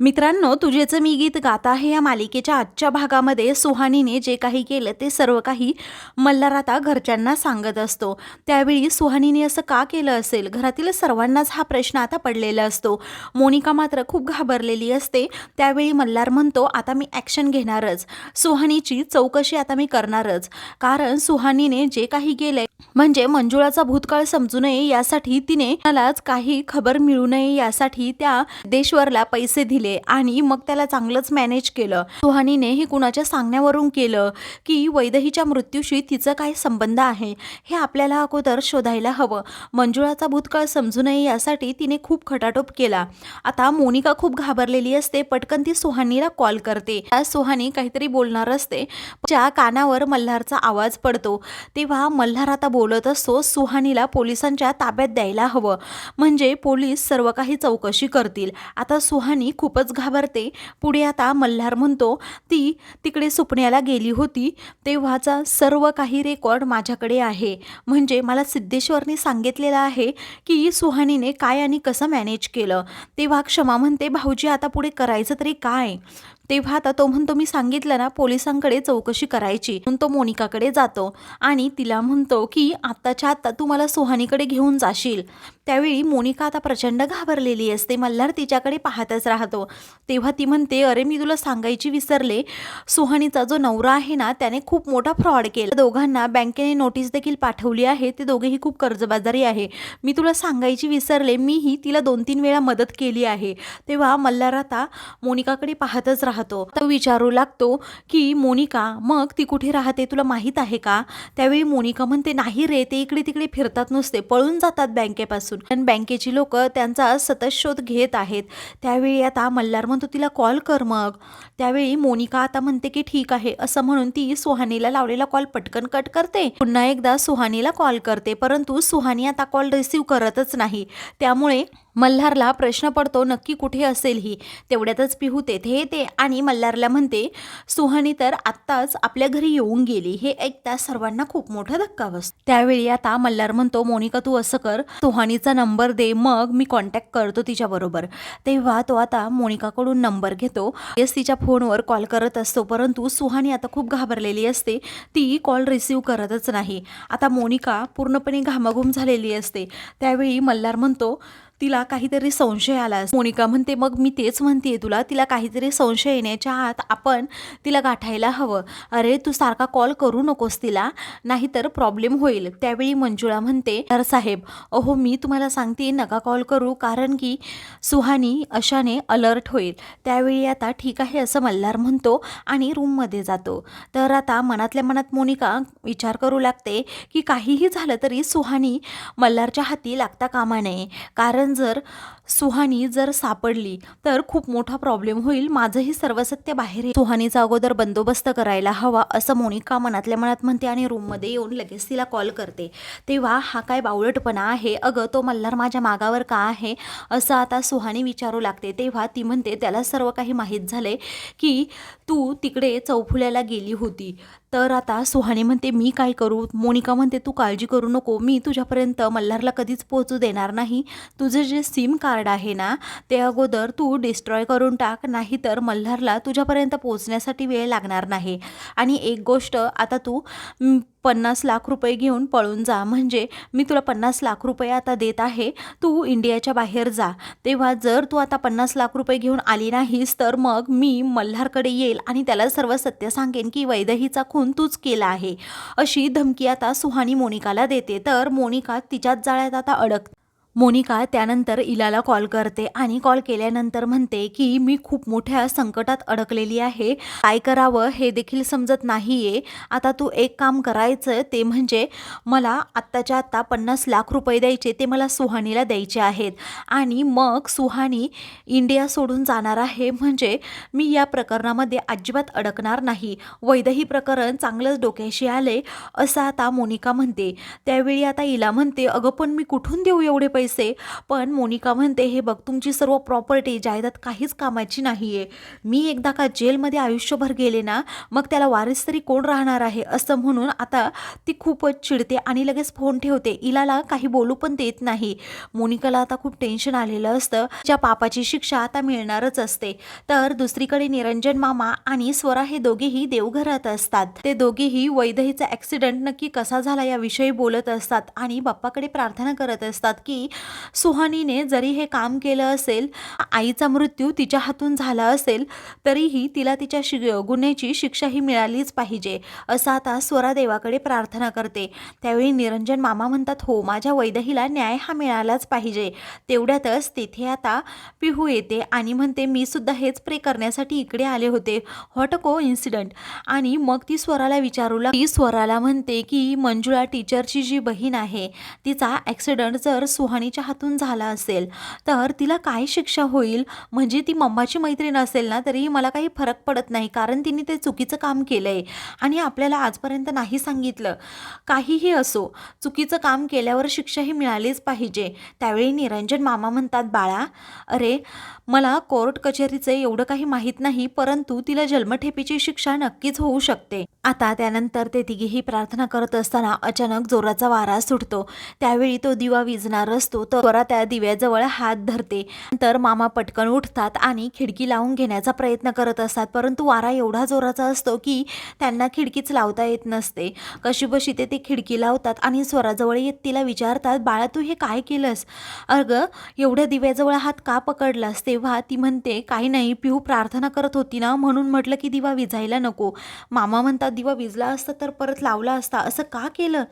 मित्रांनो तुझेचं मी गीत गात आहे या मालिकेच्या आजच्या भागामध्ये सुहानीने जे काही केलं ते सर्व काही मल्हार आता घरच्यांना सांगत असतो. त्यावेळी सुहानीने असं का केलं असेल? घरातील सर्वांनाच हा प्रश्न आता पडलेला असतो. मोनिका मात्र खूप घाबरलेली असते. त्यावेळी मल्हार म्हणतो आता मी ॲक्शन घेणारच. सुहानीची चौकशी आता मी करणारच. कारण सुहानीने जे काही केलंय म्हणजे मंजुळाचा भूतकाळ समजू नये यासाठी तिने मलाच काही खबर मिळू नये यासाठी त्या देशवरला पैसे दिले आणि मग त्याला चांगलंच मॅनेज केलं. सुहानीने हे कुणाच्या सांगण्यावरून केलं की वैदहीच्या मृत्यूशी तिचं काय संबंध आहे? हे आपल्याला अगोदर शोधायला हवं. मंजुळाचा भूतकाळ समजू नये यासाठी तिने खूप खटाटोप केला. आता मोनिका खूप घाबरलेली असते पटकन ती सुहानीला कॉल करते. सुहानी काहीतरी बोलणार असते. कानावर मल्हारचा आवाज पडतो. तेव्हा मल्हार आता आता बोलत असतो सुहानीला पोलिसांच्या ताब्यात द्यायला हवं. म्हणजे पोलीस सर्व काही चौकशी करतील. आता सुहानी खूपच घाबरते. पुढे आता मल्हार म्हणतो ती तिकडे सुपण्याला गेली होती. तेव्हाचा सर्व काही रेकॉर्ड माझ्याकडे आहे. म्हणजे मला सिद्धेश्वरने सांगितलेलं आहे की सुहानीने काय आणि कसं मॅनेज केलं. तेव्हा क्षमा म्हणते भाऊजी आता पुढे करायचं तरी काय? तेव्हा आता तो म्हणतो मी सांगितलं ना पोलिसांकडे चौकशी करायची. म्हणून तो मोनिकाकडे जातो आणि तिला म्हणतो की आत्ताच्या आत्ता तू मला सुहानीकडे घेऊन जाशील. त्यावेळी मोनिका आता प्रचंड घाबरलेली असते. मल्हार तिच्याकडे पाहतच राहतो. तेव्हा ती म्हणते अरे मी तुला सांगायची विसरले. सुहानीचा जो नवरा आहे ना त्याने खूप मोठा फ्रॉड केला. दोघांना बँकेने नोटीस देखील पाठवली आहे. ते दोघेही खूप कर्जबाजारी आहे. मी तुला सांगायची विसरले. मीही तिला दोन तीन वेळा मदत केली आहे. तेव्हा मल्हार आता मोनिकाकडे पाहतच राहतो. तो विचारू लागतो की मोनिका मग ती कुठे राहते? तुला माहीत आहे का? त्यावेळी मोनिका म्हणते नाही रे ते इकडे तिकडे फिरतात नुसते. पळून जातात बँकेपासून. असून बँकेची लोक त्यांचा सतत शोध घेत आहेत. त्यावेळी आता मल्हार म्हणतो तिला कॉल कर मग. त्यावेळी मोनिका आता म्हणते की ठीक आहे. असं म्हणून ती सुहानीला लावलेला कॉल पटकन कट करते. पुन्हा एकदा सुहानीला कॉल करते परंतु सुहानी आता कॉल रिसीव्ह करतच नाही. त्यामुळे मल्हारला प्रश्न पडतो नक्की कुठे असेल ही? तेवढ्यातच पिहू तेथे येते आणि मल्हारला म्हणते सुहानी तर आत्ताच आपल्या घरी येऊन गेली. हे ऐकता सर्वांना खूप मोठा धक्का बसतो. त्यावेळी आता मल्हार म्हणतो मोनिका तू असं कर. सुहानीचा नंबर दे. मग मी कॉन्टॅक्ट करतो तिच्याबरोबर तेव्हा तो आता मोनिकाकडून नंबर घेतो. येस तिच्या फोनवर कॉल करत असतो परंतु सुहानी आता खूप घाबरलेली असते. ती कॉल रिसीव करतच नाही. आता मोनिका पूर्णपणे घामाघूम झालेली असते. त्यावेळी मल्हार म्हणतो तिला काहीतरी संशय आला मोनिका म्हणते मग मी तेच म्हणते तुला तिला काहीतरी संशय येण्याच्या आत आपण तिला गाठायला हवं. अरे तू सारखा कॉल करू नकोस तिला नाहीतर प्रॉब्लेम होईल. त्यावेळी मंजुळा म्हणते तर साहेब अहो मी तुम्हाला सांगते नका कॉल करू कारण की सुहानी अशाने अलर्ट होईल. त्यावेळी आता ठीक आहे असं मल्हार म्हणतो आणि रूममध्ये जातो. तर आता मनातल्या मनात मोनिका विचार करू लागते की काहीही झालं तरी सुहानी मल्हारच्या हाती लागता कामा नये. कारण जर सुहानी जर सापडली तर खूप मोठा प्रॉब्लेम होईल. माझंही सर्व सत्य बाहेर सुहानीचा अगोदर बंदोबस्त करायला हवा असं मोनिका मनातल्या मनात म्हणते आणि रूममध्ये येऊन लगेच तिला कॉल करते. तेव्हा हा काय बावळटपणा आहे? अगं तो मल्हार माझ्या मागावर का आहे? असं आता सुहानी विचारू लागते. तेव्हा ती म्हणते त्याला सर्व काही माहीत झाले की तू तिकडे चौफुल्याला गेली होती. तर आता सुहानी म्हणते मी काय करू? मोनिका म्हणते तू काळजी करू नको. मी तुझ्यापर्यंत मल्हारला कधीच पोहोचू देणार नाही. तुझं जे सिम कार्ड आहे ना ते अगोदर तू डिस्ट्रॉय करून टाक. नाही तर मल्हारला तुझ्यापर्यंत पोहोचण्यासाठी वेळ लागणार नाही. आणि एक गोष्ट आता तू पन्नास लाख रुपये घेऊन पळून जा. म्हणजे मी तुला पन्नास लाख रुपये आता देत आहे. तू इंडियाच्या बाहेर जा. तेव्हा जर तू आता पन्नास लाख रुपये घेऊन आली नाहीस तर मग मी मल्हारकडे येईल आणि त्याला सर्व सत्य सांगेन की वैदहीचा खून तूच केला आहे. अशी धमकी आता सुहानी मोनिकाला देते. तर मोनिका तिच्याच जाळ्यात आता अडक मोनिका त्यानंतर इलाला कॉल करते आणि कॉल केल्यानंतर म्हणते की मी खूप मोठ्या संकटात अडकलेली आहे. काय करावं हे देखील समजत नाहीये. आता तू एक काम करायचं. ते म्हणजे मला आत्ताच्या आत्ता पन्नास लाख रुपये द्यायचे. ते मला सुहानीला द्यायचे आहेत. आणि मग सुहानी इंडिया सोडून जाणार आहे. म्हणजे मी या प्रकरणामध्ये अजिबात अडकणार नाही. वैदही प्रकरण चांगलंच डोक्याशी आले असं आता मोनिका म्हणते. त्यावेळी आता इला म्हणते अगं पण मी कुठून देऊ एवढे पैसे? पैसे. पण मोनिका म्हणते हे बघ तुमची सर्व प्रॉपर्टी जायदाद काहीच कामाची नाही आहे मी एकदा का जेलमध्ये आयुष्यभर गेले ना मग त्याला वारीस तरी कोण राहणार आहे? असं म्हणून आता ती खूपच चिडते आणि लगेच फोन ठेवते. इलाला काही बोलू पण देत नाही. मोनिकाला आता खूप टेन्शन आलेलं असतं. ज्या पापाची शिक्षा आता मिळणारच असते. तर दुसरीकडे निरंजन मामा आणि स्वरा हे दोघेही देवघरात असतात. ते दोघेही वैदहीचा ॲक्सिडेंट नक्की कसा झाला याविषयी बोलत असतात आणि बाप्पाकडे प्रार्थना करत असतात की सुहानीने जरी हे काम केलं असेल आईचा मृत्यू तिच्या हातून झाला असेल तरीही तिला तिच्या शि गुन्ह्याची शिक्षा ही मिळालीच पाहिजे असं आता स्वरा देवाकडे प्रार्थना करते. त्यावेळी निरंजन मामा म्हणतात हो माझ्या वैदहीला न्याय हा मिळालाच पाहिजे. तेवढ्यातच तिथे आता पिहू येते आणि म्हणते मी सुद्धा हेच प्रे करण्यासाठी इकडे आले होते. हॉट को इन्सिडंट आणि मग ती स्वराला विचारू ती स्वराला म्हणते की मंजुळा टीचरची जी बहीण आहे तिचा ॲक्सिडंट जर राणीच्या हातून झाला असेल तर तिला काय शिक्षा होईल? म्हणजे ती मम्माची मैत्रीण असेल ना तरीही मला काही फरक पडत नाही कारण तिने ते चुकीचं काम केलं आहे आणि आपल्याला आजपर्यंत नाही सांगितलं. काहीही असो चुकीचं काम केल्यावर शिक्षा ही मिळालीच पाहिजे. त्यावेळी निरंजन मामा म्हणतात बाळा अरे मला कोर्ट कचेरीचं एवढं काही माहीत नाही परंतु तिला जन्मठेपीची शिक्षा नक्कीच होऊ शकते. आता त्यानंतर ते तिघेही प्रार्थना करत असताना अचानक जोराचा वारा सुटतो. त्यावेळी तो दिवा विजणारच असतो तर त्या दिव्याजवळ हात धरते. नंतर मामा पटकन उठतात आणि खिडकी लावून घेण्याचा प्रयत्न करत असतात. परंतु वारा एवढा जोराचा असतो की त्यांना खिडकीच लावता येत नसते. कशीबशी ते ते खिडकी लावतात आणि स्वराजवळ येत तिला विचारतात बाळा तू हे काय केलंस? अगं एवढ्या दिव्याजवळ हात का पकडलास? तेव्हा ती म्हणते काही नाही पिहू प्रार्थना करत होती ना म्हणून म्हटलं की दिवा विझायला नको. मामा म्हणतात दिवा विजला असता तर परत लावला असता असं का केलं?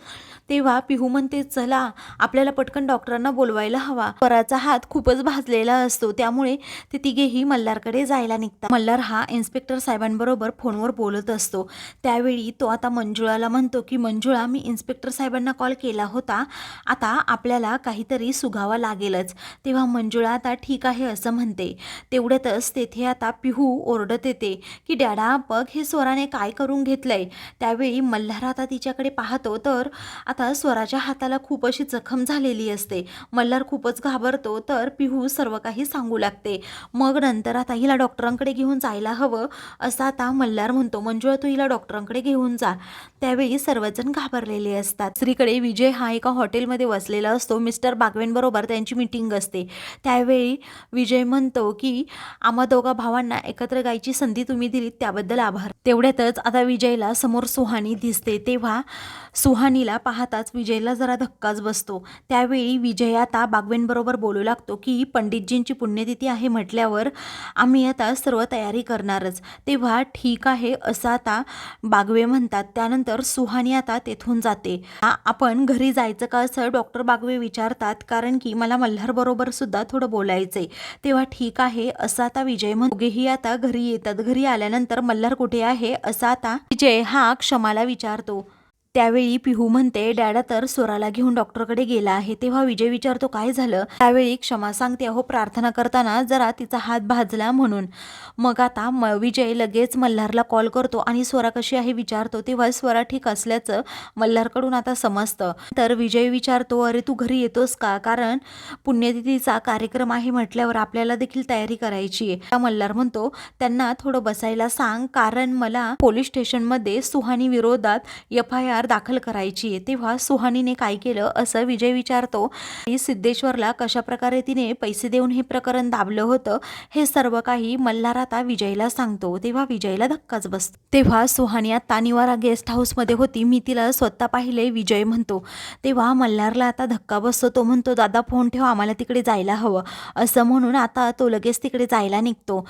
तेव्हा पिहू म्हणते चला आपल्याला पटकन डॉक्टरांना बोलवायला हवा. स्वराचा हात खूपच भाजलेला असतो. त्यामुळे ते तिघेही मल्हारकडे जायला निघतात. मल्हार हा इन्स्पेक्टर साहेबांबरोबर फोनवर बोलत असतो. त्यावेळी तो आता मंजुळाला म्हणतो की मंजुळा मी इन्स्पेक्टर साहेबांना कॉल केला होता. आता आपल्याला काहीतरी सुगावा लागेलच. तेव्हा मंजुळा आता ठीक आहे असं म्हणते. तेवढ्यातच तेथे आता पिहू ओरडत येते की डॅडा बघ हे स्वराने काय करून घेतलंय. त्यावेळी मल्हार आता तिच्याकडे पाहतो तर आता स्वराच्या हाताला खूप अशी जखम झालेली असते. मल्हार खूपच घाबरतो तर पिहू सर्व काही सांगू लागते. मग नंतर आता हिला डॉक्टरांकडे घेऊन जायला हवं असं आता मल्हार म्हणतो मंजुळा तू हिला डॉक्टरांकडे घेऊन जा. त्यावेळी सर्वजण घाबरलेले असतात. दुसरीकडे विजय हा एका हॉटेलमध्ये बसलेला असतो. मिस्टर बागवेंबरोबर त्यांची मीटिंग असते. त्यावेळी विजय म्हणतो की आम्हा दोघा भावांना एकत्र गायची संधी तुम्ही दिलीत त्याबद्दल आभार. तेवढ्यातच आता विजयला समोर सुहानी दिसते. तेव्हा सुहानीला पाहताच विजयला जरा धक्काच बसतो. त्यावेळी विजय जय आता बागवेंबरोबर बोलू लागतो की पंडितजींची पुण्यतिथी आहे म्हटल्यावर आम्ही आता सर्व तयारी करणारच. तेव्हा ठीक आहे असं आता बागवे म्हणतात. त्यानंतर सुहानी आता तेथून जाते. आपण घरी जायचं का असं डॉक्टर बागवे विचारतात. कारण की मला मल्हारबरोबर सुद्धा थोडं बोलायचंय. तेव्हा ठीक आहे असं आता विजय म्हण दोघेही आता घरी येतात. घरी आल्यानंतर मल्हार कुठे आहे? असं आता विजय हा क्षमाला विचारतो. त्यावेळी पिहू म्हणते डॅडा तर स्वराला घेऊन डॉक्टरकडे गेला आहे. तेव्हा विजय विचारतो काय झालं? त्यावेळी क्षमा सांगते अहो प्रार्थना करताना जरा तिचा हात भाजला म्हणून. मग आता म विजय लगेच मल्हारला कॉल करतो आणि स्वरा कशी आहे विचारतो. तेव्हा स्वरा ठीक असल्याचं मल्हारकडून आता समजतं. तर विजय विचारतो अरे तू घरी येतोस का? कारण पुण्यतिथीचा कार्यक्रम आहे म्हटल्यावर आपल्याला देखील तयारी करायची आहे. मल्हार म्हणतो त्यांना थोडं बसायला सांग. कारण मला पोलीस स्टेशनमध्ये सुहानी विरोधात एफ आय आर दाखल करायची आहे तेव्हा सुहानीने काय केलं असं विजय विचारतो. आणि सिद्धेश्वरला कशा प्रकारे तिने पैसे देऊन हे प्रकरण दाबलं होतं हे सर्व काही मल्हार आता विजयला सांगतो. तेव्हा विजयला धक्काच बसतो. तेव्हा सुहानी आता निवारा गेस्ट हाऊसमध्ये होती. मी तिला स्वतः पाहिले विजय म्हणतो. तेव्हा मल्हारला आता धक्का बसतो. तो म्हणतो दादा फोन ठेवा आम्हाला तिकडे जायला हवं. असं म्हणून आता तो लगेच तिकडे जायला निघतो.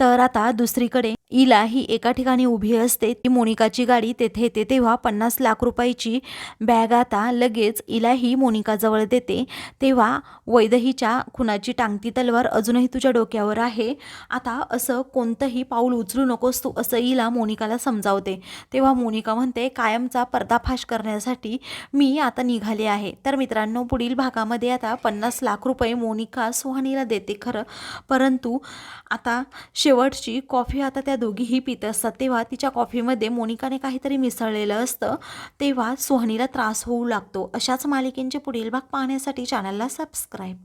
तर आता दुसरीकडे इला ही एका ठिकाणी उभी असते. ती मोनिकाची गाडी तेथे येते. तेव्हा पन्नास लाख रुपयाची बॅग आता लगेच इला ही मोनिकाजवळ देते. तेव्हा वैदहीच्या खुनाची टांगती तलवार अजूनही तुझ्या डोक्यावर आहे. आता असं कोणतंही पाऊल उचलू नकोस तू असं इला मोनिकाला समजावते. तेव्हा मोनिका म्हणते कायमचा पर्दाफाश करण्यासाठी मी आता निघाले आहे. तर मित्रांनो पुढील भागामध्ये आता पन्नास लाख रुपये मोनिका सुहानीला देते खरं. परंतु आता शेवटची कॉफी आता त्या दोघीही पित असतात. तेव्हा तिच्या कॉफीमध्ये मोनिकाने काहीतरी मिसळलेलं असतं. तेव्हा सुहानीला त्रास होऊ लागतो. अशाच मालिकेंचे पुढील भाग पाहण्यासाठी चॅनलला सबस्क्राईब